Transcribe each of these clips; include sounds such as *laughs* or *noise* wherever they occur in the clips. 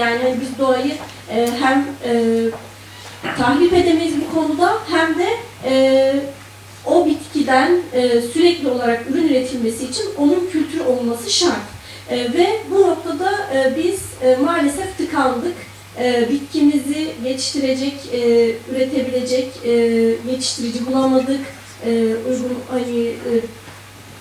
Yani biz doğayı e, hem e, tahrip edemeyiz bu konuda hem de e, o bitkiden e, sürekli olarak ürün üretilmesi için onun kültür olması şart. E, ve bu noktada e, biz e, maalesef tıkandık. E, bitkimizi yetiştirecek, e, üretebilecek e, yetiştirici bulamadık. E, uygun hani e,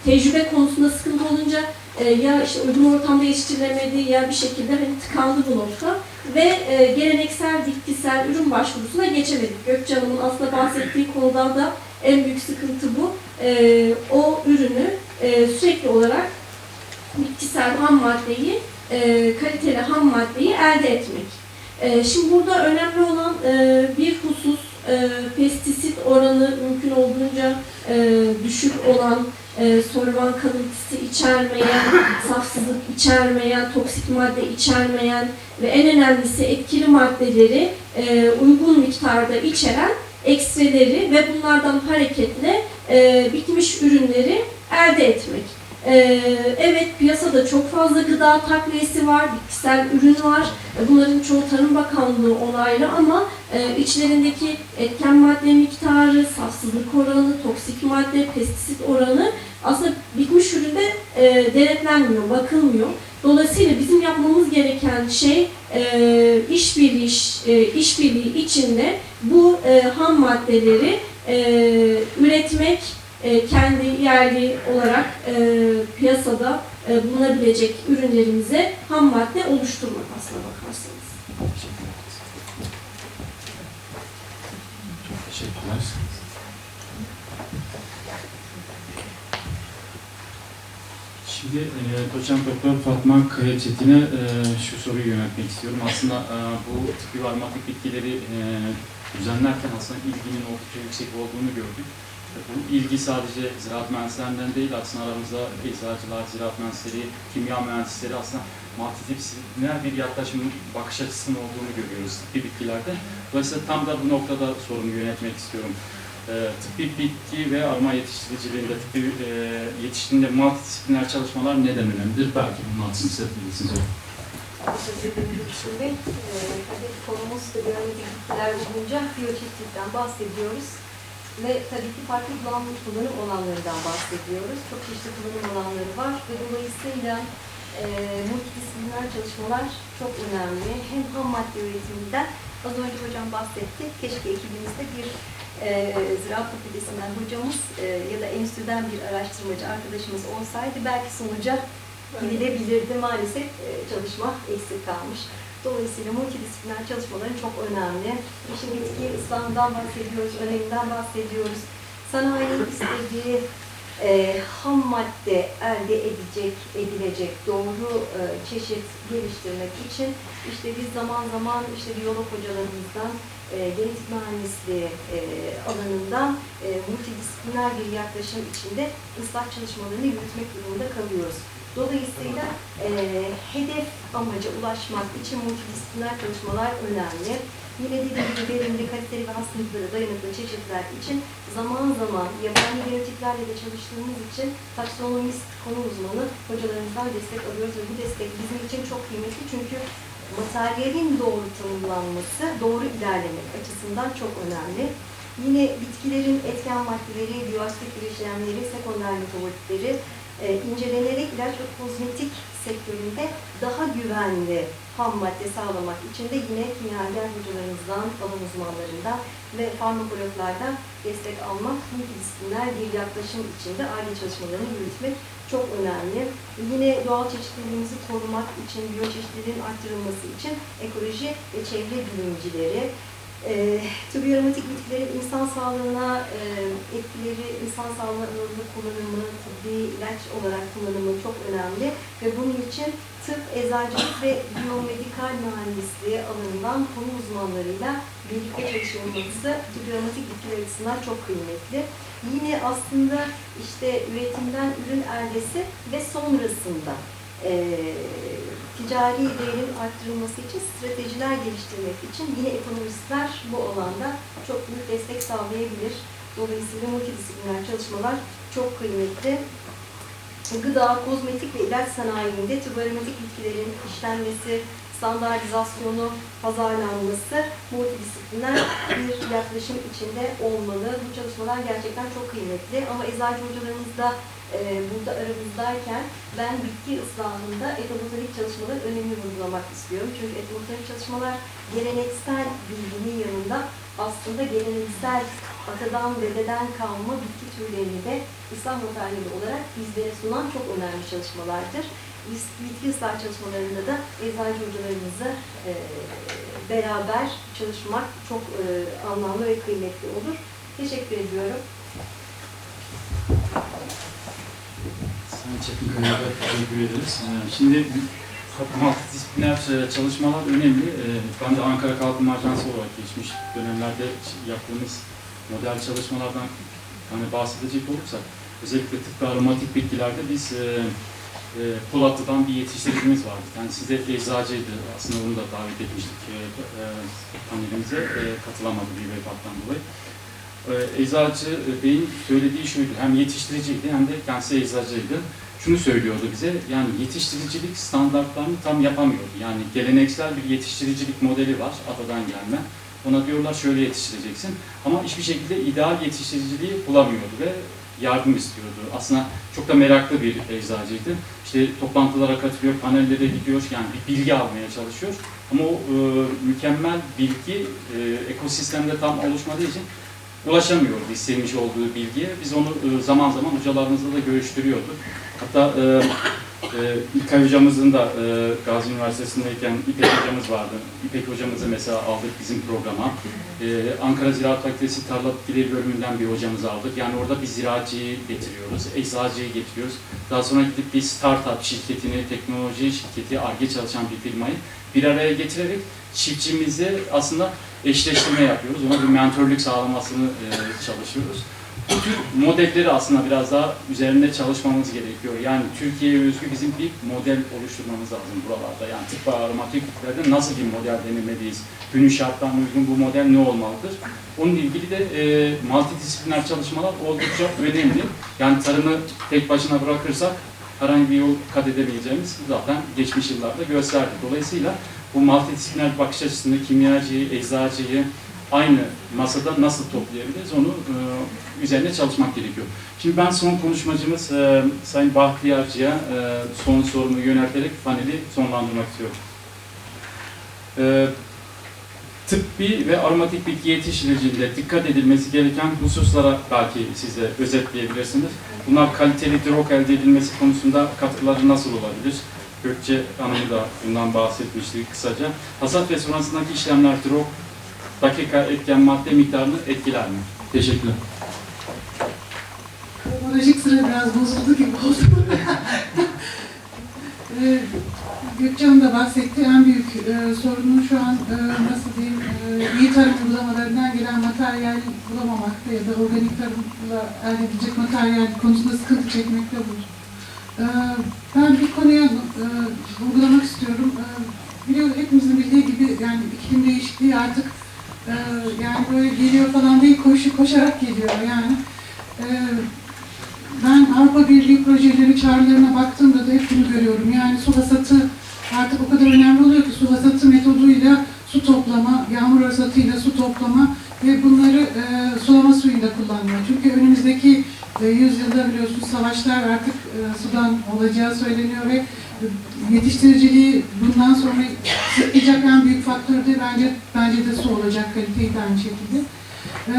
tecrübe konusunda sıkıntı olunca e, ya işte uygun ortamda yetiştirilemedi ya bir şekilde hani tıkandı bu nokta ve e, geleneksel bitkisel ürün başvurusuna geçemedik. Gökçe Hanım'ın aslında bahsettiği konudan da en büyük sıkıntı bu. E, o ürünü e, sürekli olarak bitkisel ham maddeyi, e, kaliteli ham maddeyi elde etmek. E, şimdi burada önemli olan e, bir husus e, pestisit oranı mümkün olduğunca e, düşük olan, e, solvan kalıntısı içermeyen, safsızlık içermeyen, toksik madde içermeyen ve en önemlisi etkili maddeleri e, uygun miktarda içeren ekstreleri ve bunlardan hareketle e, bitmiş ürünleri elde etmek. Ee, evet piyasada çok fazla gıda takviyesi var, bitkisel ürün var. E, Bunların çoğu Tarım Bakanlığı onaylı ama içlerindeki etken madde miktarı, safsızlık oranı, toksik madde, pestisit oranı aslında bitmiş üründe e, denetlenmiyor, bakılmıyor. Dolayısıyla bizim yapmamız gereken şey e, işbirliği iş, e, işbirliği içinde bu e, ham maddeleri e, üretmek, e, kendi yerli olarak e, piyasada e, bulunabilecek ürünlerimize ham madde oluşturmak aslına bakarsanız. Çok teşekkürler. Şimdi e, doçent doktor Fatma Kaya Çetin'e e, şu soruyu yöneltmek istiyorum. Aslında e, bu tıbbi ve aromatik bitkileri e, düzenlerken aslında ilginin oldukça yüksek olduğunu gördük. E, Bu ilgi sadece ziraat mühendislerinden değil, aslında aramızda eczacılar, ziraat mühendisleri, kimya mühendisleri aslında multidisipliner bir yaklaşım, bakış açısının olduğunu görüyoruz tıbbi bitkilerde. Dolayısıyla tam da bu noktada sorumu yönetmek istiyorum. E, tıbbi bitki ve aroma yetiştiriciliğinde, tıbbi e, yetiştirdiğinde multidisipliner çalışmalar neden önemlidir? Belki bunun altını çizebilirsiniz. Şimdi e, hadi konumuz da biyolojik bitkiler olunca biyoçeşitlikten bahsediyoruz. Ve tabii ki farklı kullanım, kullanım alanlarından bahsediyoruz. Çok çeşitli kullanım alanları var ve dolayısıyla e, multidisipliner çalışmalar çok önemli. Hem ham madde üretiminden, az önce hocam bahsetti, keşke ekibimizde bir e, Ziraat Fakültesinden hocamız e, ya da enstitüden bir araştırmacı arkadaşımız olsaydı belki sonuca gidilebilirdi. Maalesef e, çalışma eksik kalmış. Dolayısıyla multidisipliner çalışmaların çok önemli. İşin bitki ıslamından bahsediyoruz, öneminden bahsediyoruz. Sanayinin istediği e, ham madde elde edecek, edilecek doğru e, çeşit geliştirmek için işte biz zaman zaman işte biyolog hocalarımızdan e, genetik mühendisliği e, alanından e, multidisipliner bir yaklaşım içinde ıslah çalışmalarını yürütmek durumunda kalıyoruz. Dolayısıyla e, hedef amaca ulaşmak için multidisipliner çalışmalar önemli. Yine dediğim gibi verimli, kaliteli ve hastalıklara dayanıklı çeşitler için zaman zaman yabani genotiplerle de çalıştığımız için taksonomist konu uzmanı hocalarımızdan destek alıyoruz ve bu destek bizim için çok kıymetli çünkü materyalin doğru tanımlanması, doğru ilerlemek açısından çok önemli. Yine bitkilerin etken maddeleri, biyoaktif bileşenleri, sekonder metabolitleri e, incelenerek ilaç ve kozmetik sektöründe daha güvenli ham madde sağlamak için de yine kimyager hocalarımızdan, alan uzmanlarından ve farmakologlardan destek almak, multidisipliner bir yaklaşım içinde aile çalışmalarını yürütmek çok önemli. Yine doğal çeşitliliğimizi korumak için, biyoçeşitliliğin arttırılması için ekoloji ve çevre bilimcileri, e, tıbbi aromatik bitkilerin insan sağlığına e, etkileri, insan sağlığı alanında kullanımı, tıbbi ilaç olarak kullanımı çok önemli ve bunun için tıp, eczacılık ve biyomedikal mühendisliği alanından konu uzmanlarıyla çalışılması tıbbi aromatik bitkiler açısından çok kıymetli. Yine aslında işte üretimden ürün eldesi ve sonrasında e, ticari değerin arttırılması için stratejiler geliştirmek için yine ekonomistler bu alanda çok büyük destek sağlayabilir. Dolayısıyla multidisipliner çalışmalar çok kıymetli. Gıda, kozmetik ve ilaç sanayinde tıp aromatik bitkilerin işlenmesi, standartizasyonu, pazarlanması, multidisipliner bir yaklaşım içinde olmalı. Bu çalışmalar gerçekten çok kıymetli ama eczacı hocalarımız da e, burada aramızdayken ben bitki ıslahında etnobotanik çalışmaların önemini vurgulamak istiyorum. Çünkü etnobotanik çalışmalar geleneksel bilginin yanında aslında geleneksel atadan dededen kalma bitki türlerini de ıslah materyali olarak bizlere sunan çok önemli çalışmalardır. Bitki ıslah çalışmalarında da eczacı hocalarımızla e, beraber çalışmak çok e, anlamlı ve kıymetli olur. Teşekkür ediyorum. Sayın Çetinkaya'ya da teşekkür ederiz. Ee, Şimdi multidisipliner e, çalışmalar önemli. Ee, Ben de Ankara Kalkınma Ajansı olarak geçmiş dönemlerde yaptığımız model çalışmalardan hani bahsedecek olursak özellikle tıp ve aromatik bitkilerde biz e, Polatlı'dan bir yetiştiricimiz vardı. Yani size eczacıydı. Aslında onu da davet etmiştik e, e, panelimize. E, katılamadı bir vefattan dolayı. E, Eczacı e, Bey'in söylediği şuydu, hem yetiştiriciydi hem de kendisi eczacıydı. Şunu söylüyordu bize, yani yetiştiricilik standartlarını tam yapamıyordu. Yani geleneksel bir yetiştiricilik modeli var, atadan gelme. Ona diyorlar şöyle yetiştireceksin. Ama hiçbir şekilde ideal yetiştiriciliği bulamıyordu ve yardım istiyordu. Aslında çok da meraklı bir eczacıydı. İşte toplantılara katılıyor, panellere gidiyor, yani bir bilgi almaya çalışıyor. Ama o e, mükemmel bilgi e, ekosistemde tam oluşmadığı için ulaşamıyordu istemiş olduğu bilgiye. Biz onu e, zaman zaman hocalarımızla da görüştürüyorduk. Hatta e, e, İlkay hocamızın da e, Gazi Üniversitesi'ndeyken İpek hocamız vardı. İpek hocamızı mesela aldık bizim programa. E, Ankara Ziraat Fakültesi Tarla Bitkileri bölümünden bir hocamızı aldık. Yani orada bir ziraatçıyı getiriyoruz, eczacıyı getiriyoruz. Daha sonra gidip bir startup şirketini, teknoloji şirketi, ARGE çalışan bir firmayı bir araya getirerek çiftçimizi aslında eşleştirme yapıyoruz. Ona bir mentörlük sağlamasını e, çalışıyoruz. Bu tür modelleri aslında biraz daha üzerinde çalışmamız gerekiyor. Yani Türkiye'ye özgü bizim bir model oluşturmamız lazım buralarda. Yani tıp ve aromatik bitkilerde nasıl bir model denemeliyiz? Günün şartlarına uygun bu model ne olmalıdır? Onun ilgili de e, multidisipliner çalışmalar oldukça önemli. Yani tarımı tek başına bırakırsak herhangi bir yol kat edebileceğimiz zaten geçmiş yıllarda gösterdi. Dolayısıyla bu multidisipliner bakış açısını kimyacıyı, eczacıyı aynı masada nasıl toplayabiliriz onu e, üzerine çalışmak gerekiyor. Şimdi ben son konuşmacımız e, Sayın Bahtiyarcı'ya e, son sorumu yönelterek paneli sonlandırmak istiyorum. E, tıbbi ve aromatik bitki yetiştiriciliğinde dikkat edilmesi gereken hususlara belki siz de özetleyebilirsiniz. Bunlar kaliteli drog elde edilmesi konusunda katkıları nasıl olabilir? Gökçe Hanım da bundan bahsetmişti kısaca. Hasat ve sonrasındaki işlemler drog dakika etken madde miktarını etkiler mi? Teşekkürler. Kronolojik sıra biraz bozuldu gibi oldu. *laughs* Ee, Gökçen de bahsetti. En büyük e, sorunun şu an e, nasıl diyeyim e, iyi tarım uygulamalarından gelen materyal bulamamakta ya da organik tarımla elde edilecek materyal konusunda sıkıntı çekmekte bu. Ee, ben bir konuya e, vurgulamak istiyorum. E, biliyor, hepimizin bildiği gibi yani iklim değişikliği artık e, böyle geliyor falan değil koşu koşarak geliyor yani. E, ben Avrupa Birliği projeleri çağrılarına baktığımda da hep bunu görüyorum. Yani su hasatı artık o kadar önemli oluyor ki su hasatı metoduyla su toplama, yağmur hasatıyla su toplama ve bunları e, sulama suyunda kullanıyor. Çünkü önümüzdeki e, yüzyılda biliyorsunuz savaşlar artık e, sudan olacağı söyleniyor ve yetiştiriciliği bundan sonra sıklayacak en büyük faktör de bence bence de su olacak kaliteyi de aynı şekilde. E,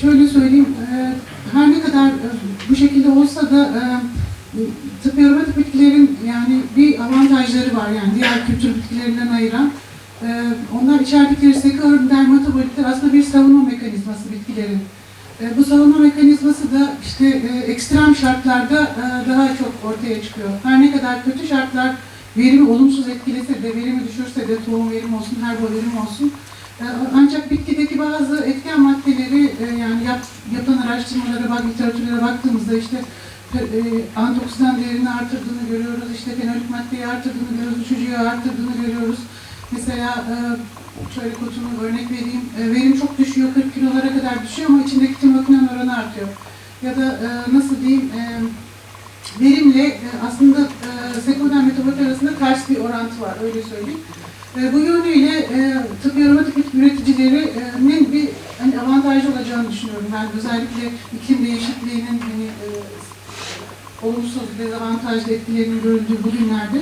şöyle söyleyeyim, e, her ne kadar e, bu şekilde olsa da e, tıp ve aromatik bitkilerin yani bir avantajları var yani diğer kültür bitkilerinden ayıran. E, onlar içerdikleri sekör dermatobolitler aslında bir savunma mekanizması bitkilerin. E, bu savunma mekanizması da işte e, ekstrem şartlarda e, daha çok ortaya çıkıyor. Her ne kadar kötü şartlar verimi olumsuz etkilese de, verimi düşürse de tohum verim olsun, herbo verim olsun, ee, Ancak bitkideki bazı etken maddeleri e, yani yap, yapılan araştırmalara, bak, literatürlere baktığımızda işte e, antioksidan değerini artırdığını görüyoruz, işte fenolik maddeyi artırdığını görüyoruz, uçucuyu artırdığını görüyoruz. Mesela e, şöyle kotunu örnek vereyim, e, verim çok düşüyor, 40 kilolara kadar düşüyor ama içindeki timakinen oranı artıyor. Ya da e, nasıl diyeyim, e, verimle e, aslında e, sekonder metabot arasında ters bir orantı var öyle söyleyeyim. E, bu yönüyle tıp aromatik üreticilerinin bir hani avantajlı olacağını düşünüyorum ben özellikle iklim değişikliğinin hani olumsuz dezavantajlı etkilerinin görüldüğü bu günlerde.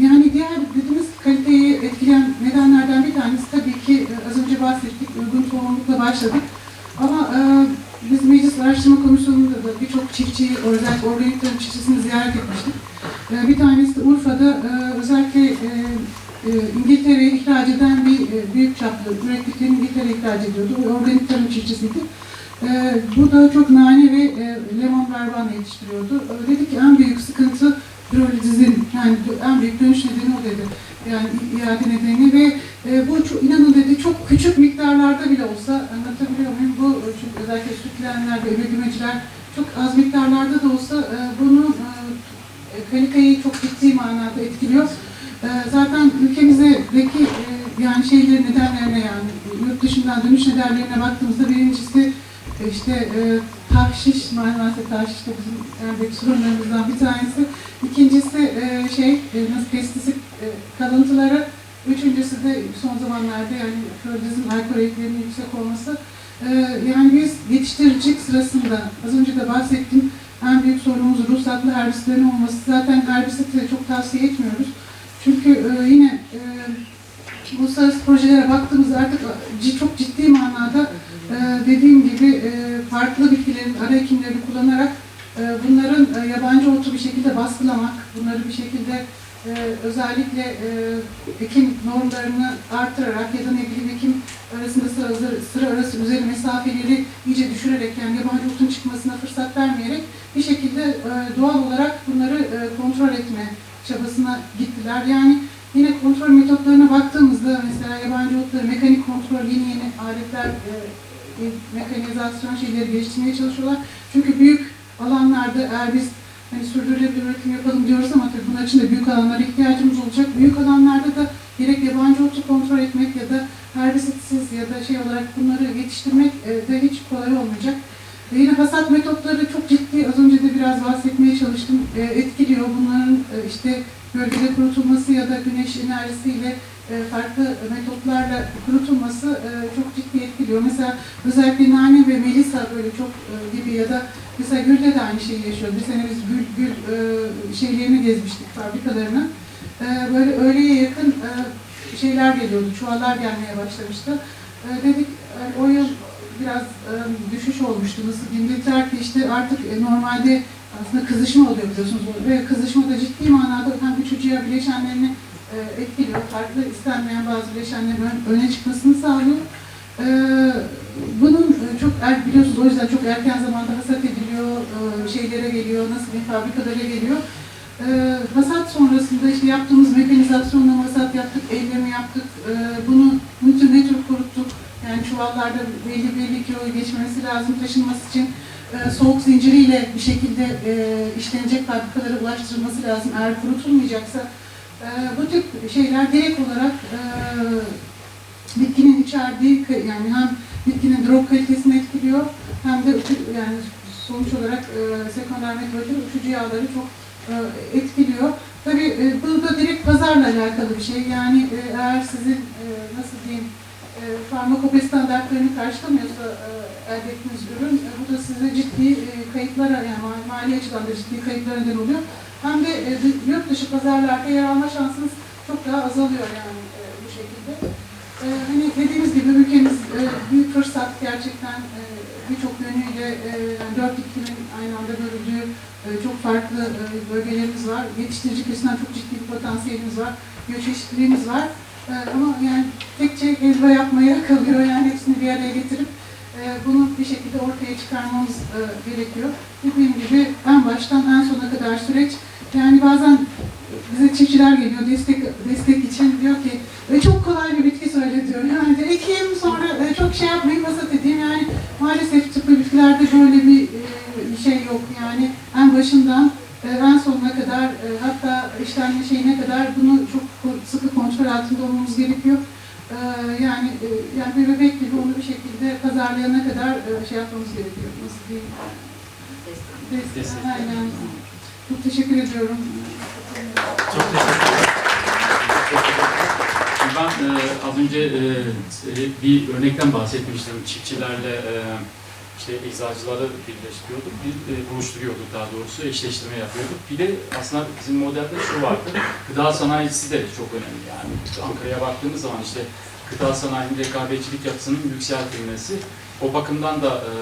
Yani diğer dediğimiz kaliteyi etkileyen nedenlerden bir tanesi tabii ki az önce bahsettik, uygun tohumlukla başladık. Ama biz Meclis Araştırma Komisyonu'nda da birçok çiftçiyi, özellikle organik tarım çiftçisini ziyaret etmiştik. E, bir tanesi de Urfa'da e, özellikle e, e, İngiltere'ye ihraç eden bir e, büyük çaplı ürettiklerini İngiltere'ye ihraç ediyordu. O organik tarım çiftçisiydi. E, bu da çok nane ve e, lemon verbana yetiştiriyordu. E, dedi ki en büyük sıkıntı pirolizin yani en büyük dönüş nedeni o dedi. Yani iade nedeni ve e, bu çok, inanın dedi çok küçük miktarlarda bile olsa anlatabiliyor muyum? Bu e, çünkü özellikle sütlenler ve üretinciler çok az miktarlarda da olsa e, bunu e, kaliteyi çok ciddi manada etkiliyor. E, zaten ülkemizdeki e, yani şeylerin nedenlerine yani yurt dışından dönüş nedenlerine baktığımızda birincisi e, işte e, tahşiş, maalesef tahşiş de bizim en sorunlarımızdan bir tanesi. İkincisi e, şey, e, nasıl pestisit e, kalıntıları. Üçüncüsü de son zamanlarda yani floralizm alkol eklerinin yüksek olması. E, yani biz yetiştiricilik sırasında az önce de bahsettim en büyük sorunumuz ruhsatlı herbislerin olması. Zaten herbisiti çok tavsiye etmiyoruz. Çünkü e, yine e, uluslararası projelere baktığımızda artık çok ciddi manada e, dediğim gibi e, farklı bitkilerin ara ekimlerini kullanarak bunların yabancı otu bir şekilde baskılamak, bunları bir şekilde e, özellikle e, ekim normlarını artırarak ya da ne bileyim ekim arasında sıra, sıra arası üzeri mesafeleri iyice düşürerek yani yabancı otun çıkmasına fırsat vermeyerek bir şekilde e, doğal olarak bunları e, kontrol etme çabasına gittiler. Yani yine kontrol metotlarına baktığımızda mesela yabancı otları mekanik kontrol yeni yeni aletler e, mekanizasyon şeyleri geliştirmeye çalışıyorlar. Çünkü büyük alanlarda eğer biz hani sürdürülebilir üretim yapalım diyoruz ama tabii bunun için de büyük alanlara ihtiyacımız olacak. Büyük alanlarda da gerek yabancı otu kontrol etmek ya da herbisitsiz ya da şey olarak bunları yetiştirmek e, de hiç kolay olmayacak. Ve yine hasat metotları çok ciddi, az önce de biraz bahsetmeye çalıştım, e, etkiliyor. Bunların e, işte gölgede kurutulması ya da güneş enerjisiyle farklı metotlarla kurutulması e, çok ciddi etkiliyor. Mesela özellikle nane ve melisa böyle çok e, gibi ya da mesela gülde de aynı şeyi yaşıyor. Bir sene biz gül, gül e, şeylerini gezmiştik, fabrikalarını. E, böyle öğleye yakın e, şeyler geliyordu, çuvallar gelmeye başlamıştı. E, dedik e, o yıl biraz e, düşüş olmuştu. Nasıl diyeyim? Ki işte artık e, normalde aslında kızışma oluyor biliyorsunuz. Ve kızışma da ciddi manada hem üç hücre bileşenlerini e, etkiliyor. Farklı istenmeyen bazı bileşenlerin ön- öne çıkmasını sağlıyor. E, bunun e, çok er, biliyorsunuz o yüzden çok erken zamanda hasat ediliyor, e, şeylere geliyor, nasıl bir fabrikalara geliyor. Hasat sonrasında işte yaptığımız mekanizasyonla hasat yaptık, elleme yaptık, bunu tür, ne kuruttuk. Yani çuvallarda belli belli kiloyu geçmemesi lazım taşınması için soğuk zinciriyle bir şekilde e, işlenecek fabrikalara ulaştırılması lazım. Eğer kurutulmayacaksa e, bu tip şeyler direkt olarak e, bitkinin içerdiği yani hem bitkinin drop kalitesini etkiliyor hem de yani sonuç olarak e, sekonder metabolize uçucu yağları çok e, etkiliyor. Tabii e, bu da direkt pazarla alakalı bir şey. Yani e, eğer sizin e, nasıl diyeyim e, farmakope standartlarını karşılamıyorsa e, elde ettiğiniz ürün e, bu da size ciddi e, kayıplara yani ma- mali açıdan da ciddi kayıplara neden oluyor. Hem de e, yurt dışı pazarlarda yer alma şansınız çok daha azalıyor yani e, bu şekilde. E, hani dediğimiz gibi ülkemiz e, büyük fırsat gerçekten birçok yönüyle yani dört iklimin aynı anda görüldüğü çok farklı bölgelerimiz var. Yetiştirici kesimden çok ciddi bir potansiyelimiz var. Biyoçeşitliliğimiz var. Ama yani tek şey helva yapmaya *laughs* kalıyor. Yani hepsini bir araya getirip bunu bir şekilde ortaya çıkarmamız gerekiyor. Dediğim gibi en baştan en sona kadar süreç. Yani bazen bize çiftçiler geliyor destek destek için diyor ki e, çok kolay bir bitki söyle diyor. Yani de ekeyim sonra e, çok şey yapmayayım hasat edeyim. Yani maalesef tıbbi bitkilerde böyle bir e, şey yok. Yani en başından e, en sonuna kadar e, hatta işlenme şeyine kadar bunu çok sıkı kontrol altında olmamız gerekiyor. E, yani e, yani bir bebek gibi onu bir şekilde pazarlayana kadar e, şey yapmamız gerekiyor. Nasıl diyeyim? Destek, Destek. aynen. Çok teşekkür ediyorum. Çok teşekkür ederim. Ben e, az önce e, bir örnekten bahsetmiştim. Çiftçilerle e, işte eczacıları birleştiriyorduk, bir e, buluşturuyorduk daha doğrusu, eşleştirme yapıyorduk. Bir de aslında bizim modelde şu vardı, gıda sanayisi de çok önemli yani. Ankara'ya baktığımız zaman işte gıda sanayinin rekabetçilik yapısının yükseltilmesi, o bakımdan da e,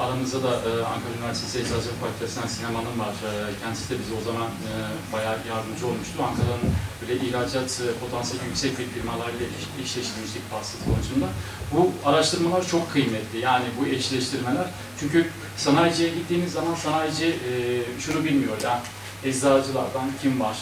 aramızda da e, Ankara Üniversitesi Eczacılık Fakültesinden Sinem Hanım var. E, kendisi de bize o zaman e, bayağı yardımcı olmuştu. Ankara'nın böyle ihracat e, potansiyeli yüksek bir firmalarla eş- eşleştirmiştik pasta konusunda. Bu araştırmalar çok kıymetli. Yani bu eşleştirmeler. Çünkü sanayiciye gittiğiniz zaman sanayici e, şunu bilmiyor ya. Eczacılardan kim var?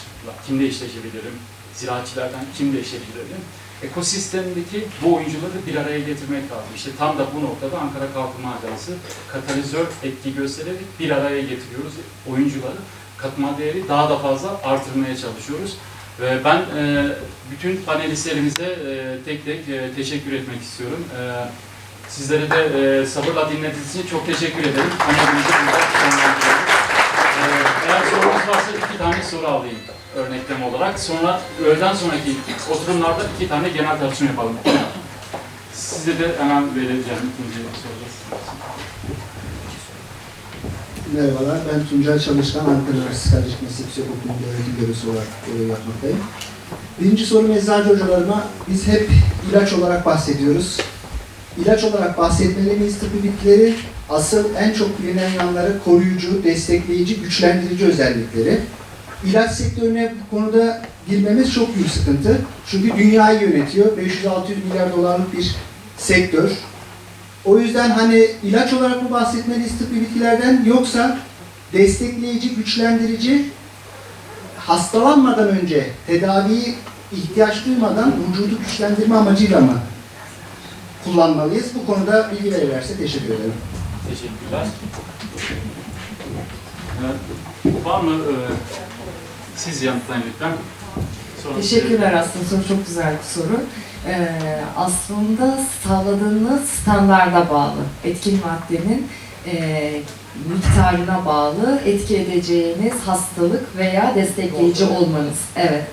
Kimle eşleşebilirim? Ziraatçilerden kimle eşleşebilirim? Ekosistemdeki bu oyuncuları bir araya getirmek lazım. İşte tam da bu noktada Ankara Kalkınma Ajansı katalizör etki göstererek bir araya getiriyoruz oyuncuları. Katma değeri daha da fazla artırmaya çalışıyoruz. Ve ben e, bütün panelistlerimize e, tek tek e, teşekkür etmek istiyorum. E, sizlere de e, sabırla dinlediğiniz için çok teşekkür ederim. E, eğer sorunuz varsa iki tane soru alayım örneklem olarak. Sonra öğleden sonraki oturumlarda iki tane genel tartışma yapalım. Size de hemen vereceğim ikinci soruda. Merhabalar, ben Tuncay Çalışkan, Ankara Üniversitesi Kardeşlik Meslek Yüksek Okulu'nda öğretim görevlisi olarak görev yapmaktayım. Birinci sorum eczacı hocalarıma, biz hep ilaç olarak bahsediyoruz. İlaç olarak bahsetmeli miyiz tıbbi bitkileri? Asıl en çok bilinen yanları koruyucu, destekleyici, güçlendirici özellikleri. İlaç sektörüne bu konuda girmemiz çok büyük sıkıntı. Çünkü dünyayı yönetiyor. 500-600 milyar dolarlık bir sektör. O yüzden hani ilaç olarak mı bahsetmeliyiz tıbbi bitkilerden yoksa destekleyici, güçlendirici hastalanmadan önce tedaviyi ihtiyaç duymadan vücudu güçlendirme amacıyla mı kullanmalıyız? Bu konuda bilgi verirlerse teşekkür ederim. Teşekkürler. Ee, var mı? Siz yanıtlayın lütfen. Sonra Teşekkürler aslında soru çok güzel bir soru. Ee, aslında sağladığınız standarda bağlı. Etkin maddenin e, miktarına bağlı etki edeceğiniz hastalık veya destekleyici olmanız. Evet.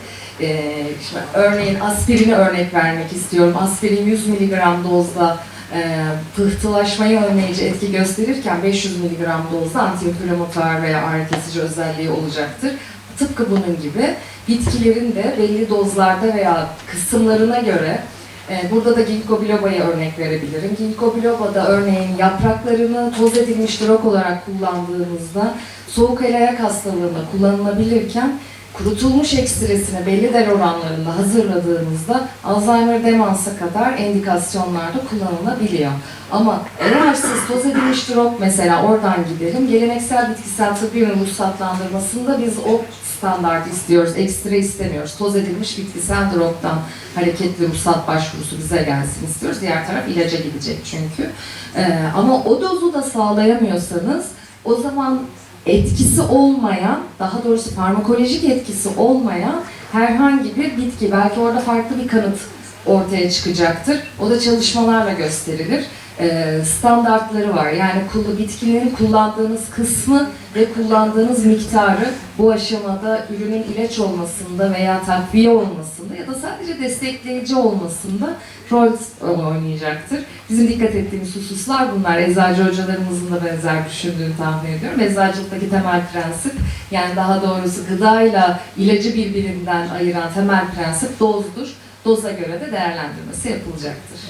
Ee, şimdi örneğin aspirini örnek vermek istiyorum. Aspirin 100 mg dozda e, pıhtılaşmayı önleyici etki gösterirken 500 mg dozda antiinflamatuar veya ağrı kesici özelliği olacaktır. Tıpkı bunun gibi bitkilerin de belli dozlarda veya kısımlarına göre e, burada da ginkgo biloba'ya örnek verebilirim. Ginkgo biloba'da örneğin yapraklarını toz edilmiş drog olarak kullandığımızda soğuk el ayak hastalığında kullanılabilirken kurutulmuş ekstresini belli der oranlarında hazırladığınızda Alzheimer demansa kadar endikasyonlarda kullanılabiliyor. Ama eğer siz toz edilmiş drog mesela oradan gidelim, geleneksel bitkisel tıbbi ürün ruhsatlandırmasında biz o standart istiyoruz, ekstra istemiyoruz. Toz edilmiş bitkisel drogdan hareketli ruhsat başvurusu bize gelsin istiyoruz. Diğer taraf ilaca gidecek çünkü. Ee, ama o dozu da sağlayamıyorsanız o zaman etkisi olmayan, daha doğrusu farmakolojik etkisi olmayan herhangi bir bitki, belki orada farklı bir kanıt ortaya çıkacaktır. O da çalışmalarla gösterilir. Ee, standartları var. Yani bitkinin kullandığınız kısmı ve kullandığınız miktarı bu aşamada ürünün ilaç olmasında veya takviye olmasında ya da sadece destekleyici olmasında rol oynayacaktır. Bizim dikkat ettiğimiz hususlar bunlar. Eczacı hocalarımızın da benzer düşündüğünü tahmin ediyorum. Eczacılıktaki temel prensip yani daha doğrusu gıdayla ilacı birbirinden ayıran temel prensip dozdur. Doza göre de değerlendirmesi yapılacaktır.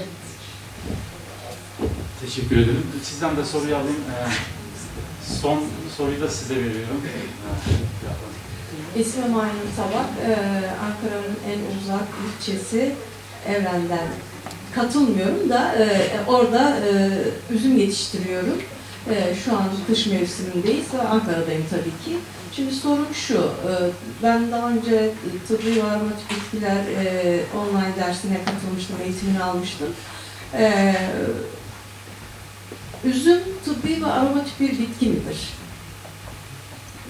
Teşekkür ederim. Sizden de soruyu alayım. Ee, son soruyu da size veriyorum. İsmim Aynur Tabak. Ee, Ankara'nın en uzak ilçesi Evren'den katılmıyorum da e, orada e, üzüm yetiştiriyorum. E, şu an kış mevsimindeyiz ve Ankara'dayım tabii ki. Şimdi sorum şu, ben daha önce tıbbi ve bitkiler online dersine katılmıştım, eğitimini almıştım. Üzüm tıbbi ve aromatik bir bitki midir?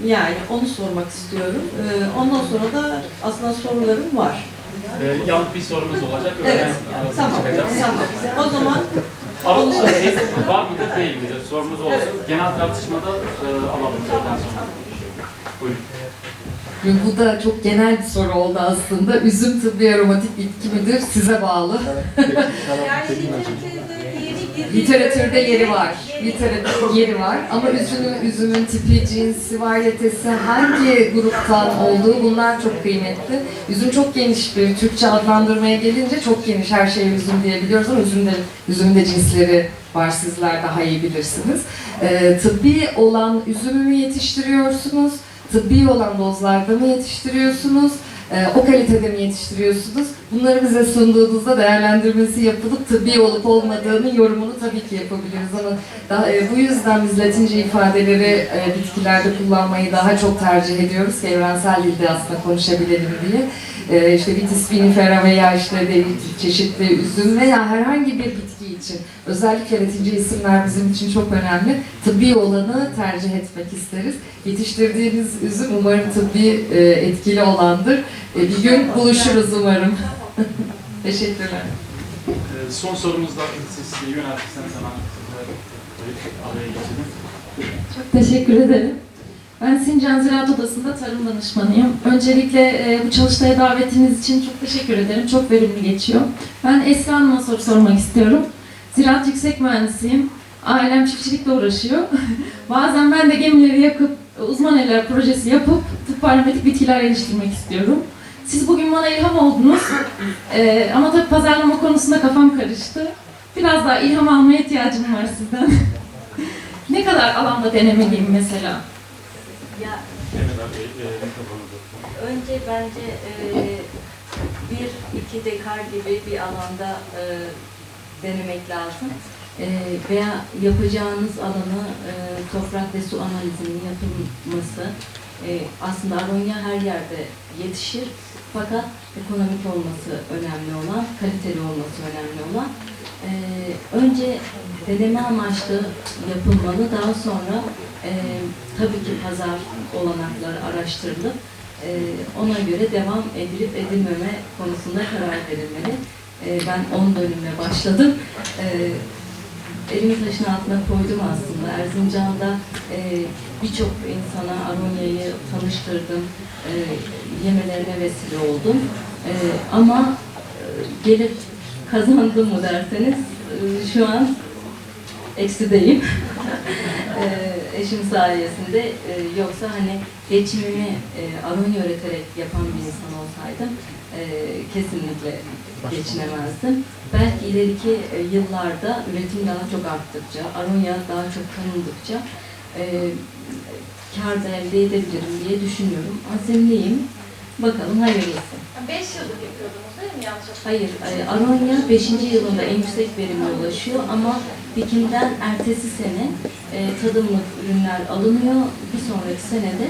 Yani onu sormak istiyorum. Ee, ondan sonra da aslında sorularım var. e, yalnız bir sorumuz olacak. Evet, arasında tamam, tamam. O zaman Ama şey, var mıdır değil midir? Sorumuz olsun. Genel tartışmada e, alalım. Sonra. Buyurun. Bu da çok genel bir soru oldu aslında. Üzüm tıbbi aromatik bitki midir? Size bağlı. Yani literatürde yeri var. Literatürde yeri var. Ama üzümün, üzümün tipi, cinsi, varyetesi, hangi gruptan olduğu bunlar çok kıymetli. Üzüm çok geniş bir, Türkçe adlandırmaya gelince çok geniş. Her şeye üzüm diyebiliyoruz ama üzümde, üzümde cinsleri var. Sizler daha iyi bilirsiniz. Ee, tıbbi olan üzümü mü yetiştiriyorsunuz? Tıbbi olan dozlarda mı yetiştiriyorsunuz? Ee, o kalitede mi yetiştiriyorsunuz? Bunları bize sunduğunuzda değerlendirmesi yapılıp tıbbi olup olmadığını yorumunu tabii ki yapabiliriz ama daha, e, bu yüzden biz Latince ifadeleri e, bitkilerde kullanmayı daha çok tercih ediyoruz ki evrensel dilde aslında konuşabilelim diye. E, işte vitis vinifera veya işte de çeşitli üzüm veya herhangi bir bitki için özellikle Latince isimler bizim için çok önemli. Tıbbi olanı tercih etmek isteriz. Yetiştirdiğiniz üzüm umarım tıbbi e, etkili olandır. E, bir gün buluşuruz umarım. *laughs* Teşekkürler. E, son sorumuzda siz yöneltirseniz hemen araya geçelim. Çok teşekkür ederim. Ben Sincan Ziraat Odası'nda tarım danışmanıyım. Öncelikle e, bu çalıştaya davetiniz için çok teşekkür ederim. Çok verimli geçiyor. Ben Esra Hanım'a soru sormak istiyorum. Ziraat yüksek mühendisiyim. Ailem çiftçilikle uğraşıyor. *laughs* Bazen ben de gemileri yakıp e, uzman eller projesi yapıp tıp aromatik bitkiler geliştirmek istiyorum. Siz bugün bana ilham oldunuz. *laughs* E, ama tabii pazarlama konusunda kafam karıştı. Biraz daha ilham almaya ihtiyacım var sizden. *laughs* ne kadar alanda denemeliyim mesela? Ya Mehmet abi e, da. önce bence e, bir iki dekar gibi bir alanda e, denemek lazım. E, veya yapacağınız alanı e, toprak ve su analizinin yapılması. E, aslında aronya her yerde yetişir fakat ekonomik olması önemli olan, kaliteli olması önemli olan. E, önce deneme amaçlı yapılmalı. Daha sonra e, tabii ki pazar olanakları araştırılıp e, ona göre devam edilip edilmeme konusunda karar verilmeli. E, ben 10 dönümle başladım. E, elimi taşın altına koydum aslında. Erzincan'da e, birçok insana Aronya'yı tanıştırdım. E, yemelerine vesile oldum. E, ama e, gelip kazandım mı derseniz e, şu an eksideyim. Eee, *laughs* eşim sayesinde eee, yoksa hani geçimimi aronya öğreterek yapan bir insan olsaydım kesinlikle geçinemezdim. Belki ileriki yıllarda üretim daha çok arttıkça, aronya daha çok tanındıkça kar da elde edebilirim diye düşünüyorum. Azimliyim. Bakalım hayırlısı. 5 yıldır yanlış Hayır, e, Aronya 5. yılında en yüksek verime ulaşıyor ama dikimden ertesi sene e, tadımlık ürünler alınıyor. Bir sonraki senede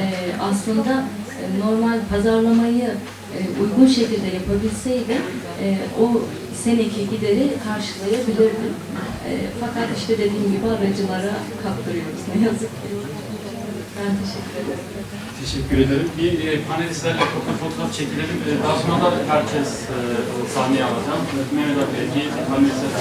e, aslında e, normal pazarlamayı e, uygun şekilde yapabilseydi e, o seneki gideri karşılayabilirdi. E, fakat işte dediğim gibi aracılara kaptırıyoruz ne yazık ki. Ben teşekkür ederim. Teşekkür ederim. Bir e, panelistlerle fotoğraf çekilelim. E, daha sonra da herkes e, sahneye alacağım. Mehmet abi, bir panelistlerle